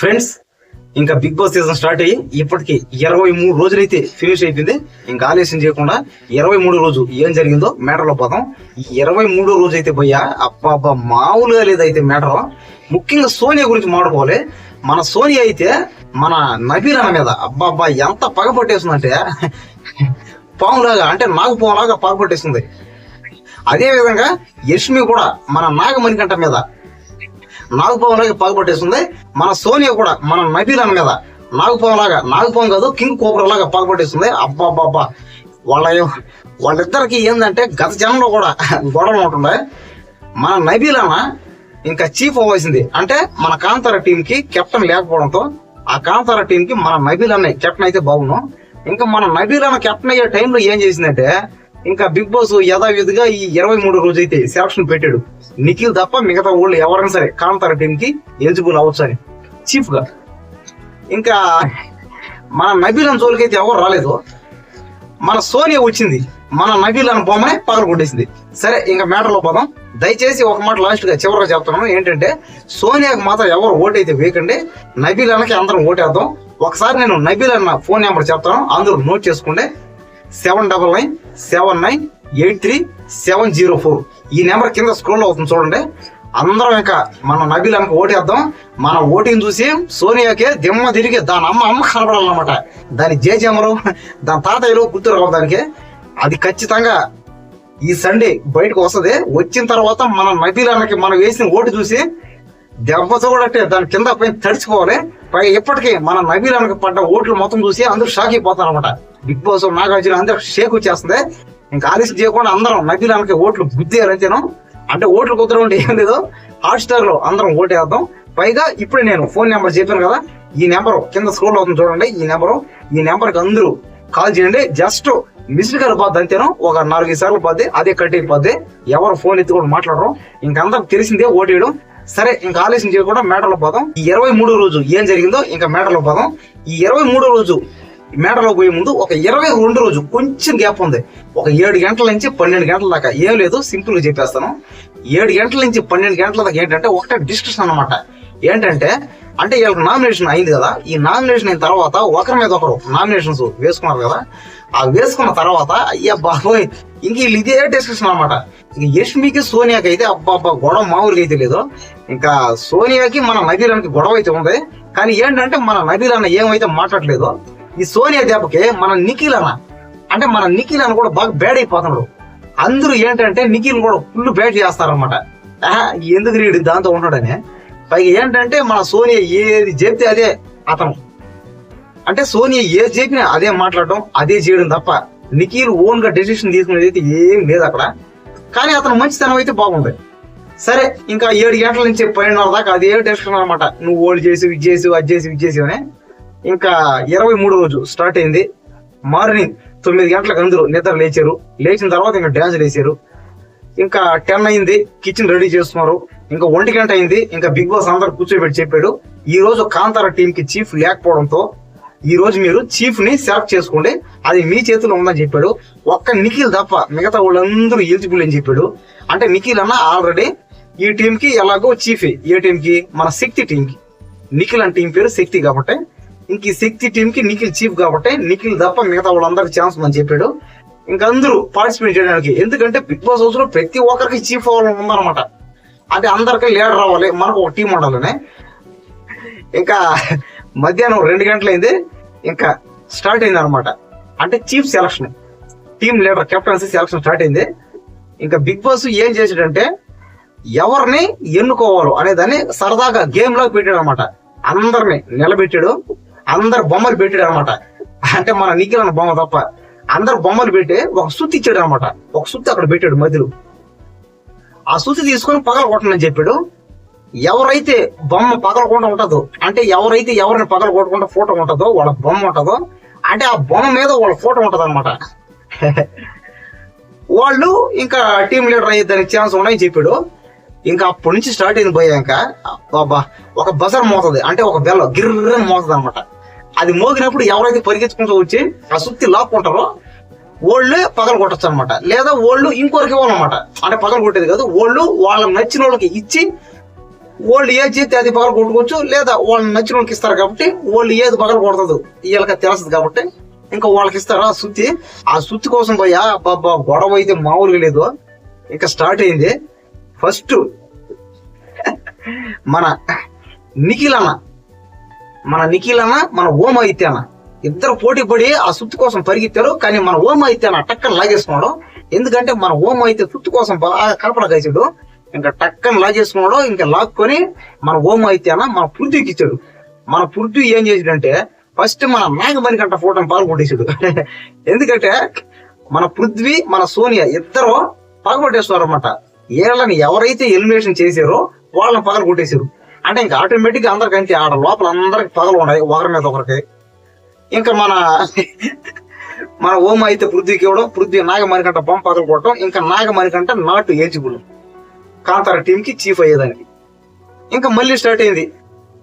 Friends ఇంకా big boss season start అయ్యి ఇప్పటికి ఇరవై మూడు రోజులైతే ఫినిష్ అయిపోయింది. ఇంకా ఆలస్యం చేయకుండా ఇరవై మూడు రోజు ఏం జరిగిందో మ్యాటర్లో పోదాం. ఇరవై మూడో రోజు అయితే పోయా అబ్బాబ్బా మామూలుగా లేదైతే మ్యాటర్ ముఖ్యంగా సోనియా గురించి మాట్లాడుకోవాలి. మన సోనియా అయితే మన నబీల్ అన్న మీద అబ్బాబ్బా ఎంత పగ పట్టేస్తుందంటే పాములాగా అంటే నాగు పాములాగా పగ పట్టేస్తుంది. యష్మి కూడా మన నాగమణికంఠ మీద నాగపావంలాగా పగబట్టేస్తుంది మన సోనియా కూడా మన నబీలన్ మీద నాగపావం లాగా కాదు కింగ్ కోబ్రా లాగా పగబట్టేస్తుంది అబ్బా వాళ్ళ వాళ్ళిద్దరికి ఏంటంటే గత జనంలో కూడా గొడవలు ఉంటుండే. మన నబీలన ఇంకా చీఫ్ అవ్వాల్సింది. అంటే మన కాంతార టీంకి కెప్టెన్ లేకపోవడంతో ఆ కాంతార టీంకి మన నబీల్ కెప్టెన్ అయితే బాగున్నాం ఇంకా మన నబీలన కెప్టెన్ అయ్యే టైంలో ఏం చేసిందంటే ఇంకా బిగ్ బాస్ యథావిధిగా ఈ ఇరవై మూడు రోజు అయితే సెలక్షన్ పెట్టాడు. నిఖిల్ తప్ప మిగతా వాళ్ళు ఎవరైనా సరే కాంతార టీమ్కి ఎలిజిబుల్ అవ్వచ్చు అని. చీఫ్గా. ఇంకా మన నబీల్ అన్న జోలికి అయితే ఎవరు రాలేదు. మన సోనియా వచ్చింది. మన నబీల్ అని బొమ్మనే పగలు కొట్టేసింది. సరే ఇంకా మ్యాటర్లో పోదాం. దయచేసి ఒక మాట లాస్ట్గా చివరిగా చెప్తున్నాను. ఏంటంటే సోనియాకి మాత్రం ఎవరు ఓటైతే వేయకండి. నబీల్ అన్నకి అందరం ఓటేద్దాం. ఒకసారి నేను నబీల్ అన్న ఫోన్ నెంబర్ చెప్తాను. అందరూ నోట్ చేసుకుంటే seven double nine seven nine eight three seven zero four. ఈ నెంబర్ కింద స్క్రోల్ అవుతుంది చూడండి. అందరం ఇంకా మన నబీల్ ఓటేద్దాం. మన ఓటింగ్ చూసి సోనియాకి దిమ్మ తిరిగి దాని అమ్మ అమ్మ కనబడాలన్నమాట. దాని జేజమ్మలు దాని తాతయ్యలు గుర్తు రావు దానికి. అది ఖచ్చితంగా ఈ సండే బయటకు వస్తుంది. వచ్చిన తర్వాత మన నబీలన్నకి మనం వేసిన ఓటు చూసి దెబ్బ చూడట్టే దాని కింద పైన తడిచిపోవాలి. పై ఇప్పటికీ మన నబీల్ పడ్డ ఓట్లు మొత్తం చూసి అందరూ షాక్ అయిపోతారు అనమాట బిగ్ బాస్ నాగార్జున అందరూ షేక్ వచ్చేస్తుంది. ఇంకా ఆలస్యం చేయకుండా అందరం నబీల్ ఓట్లు గుద్దేయాలంతేను అంటే ఓట్లు కుదరం ఉంటే ఏం లేదు. హాట్ స్టార్లో అందరం ఓటేద్దాం పైగా ఇప్పుడు నేను ఫోన్ నెంబర్ చెప్పాను కదా ఈ నెంబర్ కింద స్క్రోల్ అవుతుంది చూడండి ఈ నెంబరు. ఈ నెంబర్కి అందరూ కాల్ చేయండి. జస్ట్ మిస్డ్ కాల్ పోద్ది అంతేను? ఒక నాలుగైదు సార్లు పోద్ది అదే కట్ అయిపోద్ది. ఎవరు ఫోన్ ఎత్తి కూడా మాట్లాడరు. ఇంకందరికి తెలిసిందే ఓటేయడం సరే ఇంకా ఆలస్యం చేయకుండా మేటలో పోదాం. ఈ ఇరవై మూడో రోజు ఏం జరిగిందో ఇంకా మేటలో పోదాం. ఈ ఇరవై మూడో రోజు మేటలో పోయే ముందు ఒక ఇరవై రెండు రోజు కొంచెం గ్యాప్ ఉంది. ఒక ఏడు గంటల నుంచి పన్నెండు గంటల దాకా. ఏం లేదు సింపుల్గా చెప్పేస్తాను. ఏడు గంటల నుంచి పన్నెండు గంటల దాకా ఏంటంటే ఒకటే డిస్కషన్ అనమాట ఏంటంటే అంటే వీళ్ళకి నామినేషన్ అయింది కదా ఈ నామినేషన్ అయిన తర్వాత ఒకరి మీద ఒకరు నామినేషన్స్ వేసుకున్నారు కదా ఆ వేసుకున్న తర్వాత అయ్యా బాబోయ్ ఇంక వీళ్ళు ఇదే డిస్కషన్ అనమాట ఇంక యష్మికి సోనియాకి అయితే అబ్బాబ్బా గొడవ మామూలుగా అయితే లేదు. ఇంకా సోనియాకి మన నబీలానికి గొడవ అయితే ఉంది. కానీ ఏంటంటే మన నబీలన్న ఏమైతే మాట్లాడలేదు ఈ సోనియా దెబ్బకి మన నిఖిల్ అన్న అంటే మన నిఖిల్ అన్న కూడా బాగా బ్యాడ్ అయిపోతున్నాడు. అందరూ ఏంటంటే నిఖిల్ కూడా ఫుల్ బ్యాడ్ చేస్తారనమాట ఎందుకు రీడు దాంతో ఉంటాడని పైగా ఏంటంటే మన సోనియా ఏది చెప్తే అదే అతను. అంటే సోనియా ఏది చెప్పినా అదే మాట్లాడటం అదే చేయడం తప్ప నిఖిల్ ఓన్గా డెసిషన్ తీసుకునేది అయితే ఏం లేదు అక్కడ. కానీ అతను మంచితనం అయితే బాగుంది. సరే ఇంకా ఏడు గంటల నుంచి పన్నెండున్నర దాకా అదే డెసిషన్ అనమాట నువ్వు ఓల్డ్ చేసి ఇది చేసి అది చేసి ఇది చేసి అని. ఇంకా ఇరవై మూడు రోజు స్టార్ట్ అయింది. మార్నింగ్ తొమ్మిది గంటలకు అందరూ నిద్ర లేచారు. లేచిన తర్వాత ఇంకా డ్యాన్స్ వేసారు ఇంకా టెన్ అయింది కిచెన్ రెడీ చేస్తున్నారు. ఇంకా ఒంటి గంట అయింది ఇంకా బిగ్ బాస్ అందరు కూర్చోబెట్టి చెప్పాడు. ఈ రోజు కాంతార టీమ్కి చీఫ్ లేకపోవడంతో ఈ రోజు మీరు చీఫ్ని సెలెక్ట్ చేసుకోండి. అది మీ చేతిలో ఉందని చెప్పాడు. ఒక్క నిఖిల్ తప్ప మిగతా వాళ్ళందరూ ఎలిజిబుల్ అని చెప్పాడు. అంటే నిఖిల్ అన్న ఆల్రెడీ ఈ టీమ్కి ఎలాగో చీఫే ఏ. టీమ్కి మన శక్తి టీం కి నిఖిల్ అనే టీం పేరు శక్తి కాబట్టి. ఇంక ఈ శక్తి టీమ్కి నిఖిల్ చీఫ్ కాబట్టి నిఖిల్ తప్ప మిగతా వాళ్ళందరికి ఛాన్స్ ఉందని చెప్పాడు. ఇంకా అందరూ పార్టిసిపేట్ చేయడానికి. ఎందుకంటే బిగ్ బాస్ హౌస్లో ప్రతి ఒక్కరికి చీఫ్ అవ్వాలని ఉందన్నమాట. అంటే అందరికి లీడర్ రావాలి. మనకు ఒక టీం ఉండాలని. ఇంకా మధ్యాహ్నం రెండు గంటలైంది. ఇంకా స్టార్ట్ అయింది అనమాట అంటే chief selection team leader captaincy selection start అయింది. ఇంకా బిగ్ బాస్ ఏం చేసాడంటే ఎవరిని ఎన్నుకోవాలో అనేదాన్ని సరదాగా గేమ్లో పెట్టాడు అనమాట అందరిని నిలబెట్టాడు. అందరు బొమ్మలు పెట్టాడు అనమాట అంటే మన నిఖిల్ అన్న బొమ్మ తప్ప అందరు బొమ్మలు పెట్టి ఒక సుత్తి ఇచ్చాడు అనమాట ఒక సుత్తి అక్కడ పెట్టాడు మధ్యలో. ఆ సుత్తి తీసుకొని పగల కొట్టనని చెప్పాడు. ఎవరైతే బొమ్మ పగలకుండా ఉంటుందో అంటే ఎవరైతే ఎవరిని పగల కొట్టకుండా ఫోటో ఉంటుందో వాళ్ళ బొమ్మ ఉంటుందో అంటే ఆ బొమ్మ మీద వాళ్ళ ఫోటో ఉంటుంది అనమాట వాళ్ళు ఇంకా టీం లీడర్ అయ్యేదానికి ఛాన్స్ ఉన్నాయని చెప్పాడు. ఇంకా అప్పటి నుంచి స్టార్ట్ అయింది పోయాక బాబా ఒక బజర్ మోతుంది అంటే ఒక బెల్ల గిర్ర మోతుంది అనమాట అది మోగినప్పుడు ఎవరైతే పరిగెత్తుకుంటూ వచ్చి ఆ సుత్తి లాక్కుంటారో ఓళ్ళు పగలు కొట్టచ్చు అనమాట లేదా ఓళ్ళు ఇంకొకరికి ఇవ్వాలన్నమాట. అంటే పగలు కొట్టేది కాదు ఓళ్ళు వాళ్ళకి నచ్చిన వాళ్ళకి ఇచ్చి వాళ్ళు ఏది చేస్తే అది పగలు కొట్టుకోవచ్చు లేదా వాళ్ళని నచ్చిన వాళ్ళకి ఇస్తారు కాబట్టి వాళ్ళు ఏది పగలు కొడతాదు వీళ్ళకి తెలుస్తుంది కాబట్టి ఇంకా వాళ్ళకి ఇస్తారు. ఆ సుత్తి ఆ సుత్తి కోసం పోయా బాబా గొడవ అయితే మామూలుగా లేదు. ఇంకా స్టార్ట్ అయింది. ఫస్ట్ మన నిఖిల్ అన్న మన నిఖిల్ అన్న మన ఓమ అయితే ఇద్దరు పోటీ పడి ఆ సుత్తు కోసం పరిగెత్తారు కానీ మన ఓమ అయితే టక్కన లాగేసుకున్నాడు. ఎందుకంటే మన ఓమ అయితే సుత్తు కోసం బాగా కలపడకేసాడు ఇంకా టక్కన లాగేసుకున్నాడు ఇంకా లాక్కొని మన ఓమ అయితే మన పృథ్వీకి ఇచ్చాడు. మన పృథ్వీ ఏం చేసాడంటే ఫస్ట్ మన నాగమణి కంట ఫోటోని పాల్గొట్టేశాడు ఎందుకంటే మన పృథ్వీ మన సోనియా ఇద్దరు పగబట్టేస్తున్నారు అనమాట వీళ్ళని ఎవరైతే ఎలిమినేషన్ చేశారో వాళ్ళని పగలు కొట్టేశారు అంటే ఇంకా ఆటోమేటిక్గా అందరికంటే ఆడ లోపల అందరికి పగలు ఉన్నాయి ఒకరి మీద ఒకరికి. ఇంకా మన మన ఓమ అయితే పృథ్వీకి ఇవ్వడం పృథ్వీ నాగమణికంట బొమ్మ పగలు కొట్టడం ఇంకా నాగమణికంట నాటు ఏజిబుల్. కాంతార టీంకి చీఫ్ అయ్యేదానికి. ఇంకా మళ్ళీ స్టార్ట్ అయింది.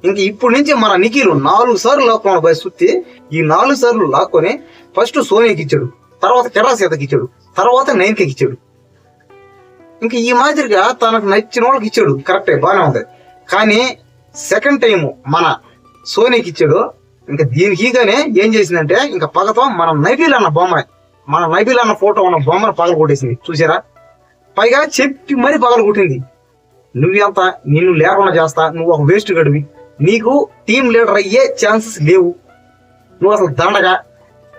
ఇంక ఇప్పుడు నుంచి మన నిఖిల్ నాలుగు సార్లు లాక్కున్నాడు బయట సుత్తి ఈ నాలుగు సార్లు లాక్కొని ఫస్ట్ సోనియాకి ఇచ్చాడు తర్వాత కిరాసీతకి ఇచ్చాడు తర్వాత నైన్కి ఇచ్చాడు. ఇంకా ఈ మాదిరిగా తనకు నచ్చిన వాళ్ళకి ఇచ్చాడు. కరెక్టే బాగానే ఉంది. కానీ సెకండ్ టైం మన సోనీకి ఇచ్చాడు. ఇంకా దీనికి ఈగానే ఏం చేసిందంటే ఇంకా పగతో మన నైబీల్ అన్న బొమ్మ మన నైబీల్ అన్న ఫోటో ఉన్న బొమ్మను పగలు కొట్టేసింది. చూసారా? పైగా చెప్పి మరీ పగలు కొట్టింది. నువ్వెంత నిన్ను లేకుండా చేస్తా నువ్వు ఒక వేస్ట్ గడివి. నీకు టీం లీడర్ అయ్యే ఛాన్సెస్ లేవు. నువ్వు అసలు దండగా.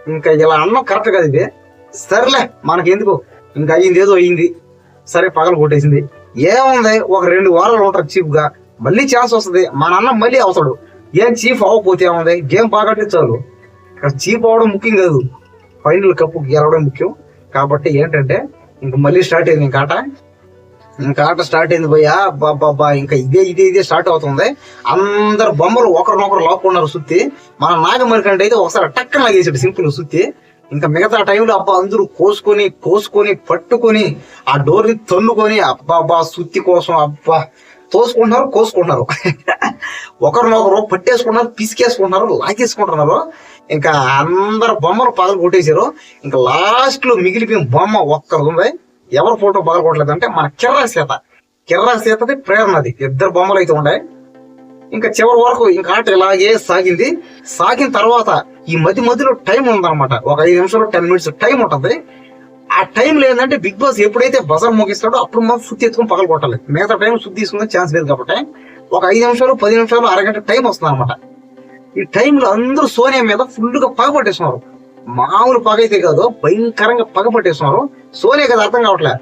ఇంకా ఇలా అన్నం కరెక్ట్ కదా ఇది. సర్లే మనకెందుకు? ఇంకా అయ్యింది ఏదో అయ్యింది. సరే పగలు కొట్టేసింది. ఏముంది? ఒక రెండు వారాలు ఉంటారు చీప్గా. మళ్ళీ ఛాన్స్ వస్తుంది. మా నాన్న మళ్ళీ అవుతాడు. ఏం చీఫ్ అవ్వకపోతే ఏముంది? గేమ్ బాగా చాలు. ఇక్కడ చీఫ్ అవ్వడం ముఖ్యం కాదు. ఫైనల్ కప్పు గెలవడం ముఖ్యం. కాబట్టి ఏంటంటే ఇంక మళ్ళీ స్టార్ట్ అయింది ఇంకా ఆట. ఇంకా ఆట స్టార్ట్ అయింది భయ్యా. బాబా ఇంకా ఇదే ఇదే ఇదే స్టార్ట్ అవుతుంది. అందరు బొమ్మలు ఒకరినొకరు లాక్కున్నారు సుత్తి. మన నాగమరి కంటే అయితే ఒకసారి టక్కన లాగేసాడు సింపుల్ సుత్తి. ఇంకా మిగతా టైంలో అబ్బా అందరూ కోసుకొని కోసుకొని పట్టుకొని ఆ డోర్ని తన్నుకొని అబ్బా అబ్బా సుత్తి కోసం అబ్బా తోసుకుంటున్నారు కోసుకుంటున్నారు. ఒకరినొకరు పట్టేసుకుంటున్నారు పిసికేసుకుంటున్నారు లాగేసుకుంటున్నారు. ఇంకా అందరు బొమ్మలు పగలు కొట్టేశారు. ఇంకా లాస్ట్లో మిగిలిపోయిన బొమ్మ ఒక్కరు ఉంది. ఎవరు ఫోటో పగలు కొట్టలేదు అంటే మన కిర్రా సీత. కిర్రా సీతది ప్రేరణది. ఇద్దరు బొమ్మలు అయితే ఉన్నాయి. ఇంకా చివరి వరకు ఇంకా ఆట ఇలాగే సాగింది. సాగిన తర్వాత ఈ మధ్య మధ్యలో టైం ఉందన్నమాట. ఒక ఐదు నిమిషాలు టెన్ మినిట్స్ టైం ఉంటుంది. ఆ టైంలో ఏంటంటే బిగ్ బాస్ ఎప్పుడైతే బజర్ ముగిస్తాడో అప్పుడు మా సుత్తి ఎత్తుకుని పగలు కొట్టాలి. మిగతా టైం సుత్తి తీసుకునే ఛాన్స్ లేదు కాబట్టి ఒక ఐదు నిమిషాలు పది నిమిషాలు అరగంట టైం వస్తుంది అనమాట ఈ టైంలో అందరూ సోనియా మీద ఫుల్గా పగ పట్టేస్తున్నారు. మామూలు పగ అయితే కాదు భయంకరంగా పగ పట్టేస్తున్నారు. సోనియా కదా అర్థం కావట్లే.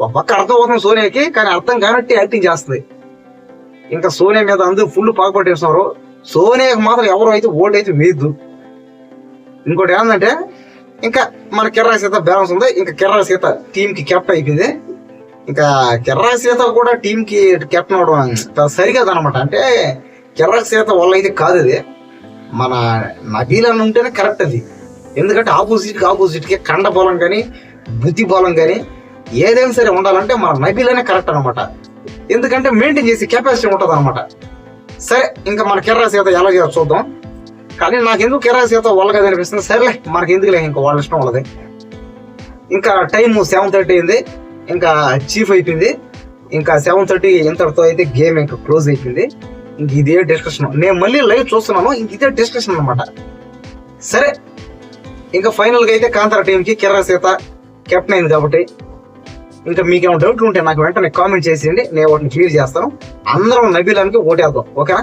ఒక పక్క అర్థం అవుతుంది సోనియాకి కానీ అర్థం కానట్టు యాక్టింగ్ చేస్తుంది. ఇంకా సోనియా మీద అందరూ ఫుల్ పగ పట్టేస్తున్నారు. సోనియాకి మాత్రం ఎవరు అయితే ఓల్డ్ అయితే వేయద్దు ఇంకోటి ఏంటంటే ఇంకా మన కిర్రా సీత బ్యాలెన్స్ ఉంది ఇంకా కిర్రా సీత టీం కి కెప్టెన్ అయిపోయింది. ఇంకా కిర్రా సీత కూడా టీంకి కెప్టెన్ అవడం సరికాదు అనమాట అంటే కిర్రా సీత వల్ల అయితే కాదు అది మన నబీల్ అని ఉంటేనే కరెక్ట్ అది. ఎందుకంటే ఆపోజిట్ ఆపోజిట్కి ఆపోజిట్కి కండ బలం కానీ బుద్ధి బలం కానీ ఏదైనా సరే ఉండాలంటే మన నబీల్ అనే కరెక్ట్ అనమాట ఎందుకంటే మెయింటైన్ చేసి కెపాసిటీ ఉంటుంది అనమాట సరే ఇంకా మన కెర్రా సీత ఎలా చేయాలో చూద్దాం. కానీ నాకెందుకు కెర్రా సీత వాళ్ళగా అనిపిస్తుంది సరేలే మనకి ఎందుకులే ఇంకా వాళ్ళ ఇష్టం వాళ్ళది. ఇంకా టైం సెవెన్ థర్టీ అయింది ఇంకా చీఫ్ అయిపోయింది ఇంకా సెవెన్ థర్టీ ఇంతటితో అయితే గేమ్ ఇంకా క్లోజ్ అయిపోయింది. ఇంక ఇదే డిస్కషన్ నేను మళ్ళీ లైవ్ చూస్తున్నాను ఇంక ఇదే డిస్కషన్ అనమాట సరే ఇంకా ఫైనల్గా అయితే కాంతార టీంకి కి సీత కెప్టెన్ అయింది కాబట్టి ఇంకా మీకు ఏమైనా డౌట్లు ఉంటే నాకు వెంటనే కామెంట్ చేసేయండి నేను వాటిని క్లియర్ చేస్తాను. అందరం నబీలానికి ఓటేద్దాం ఓకేనా?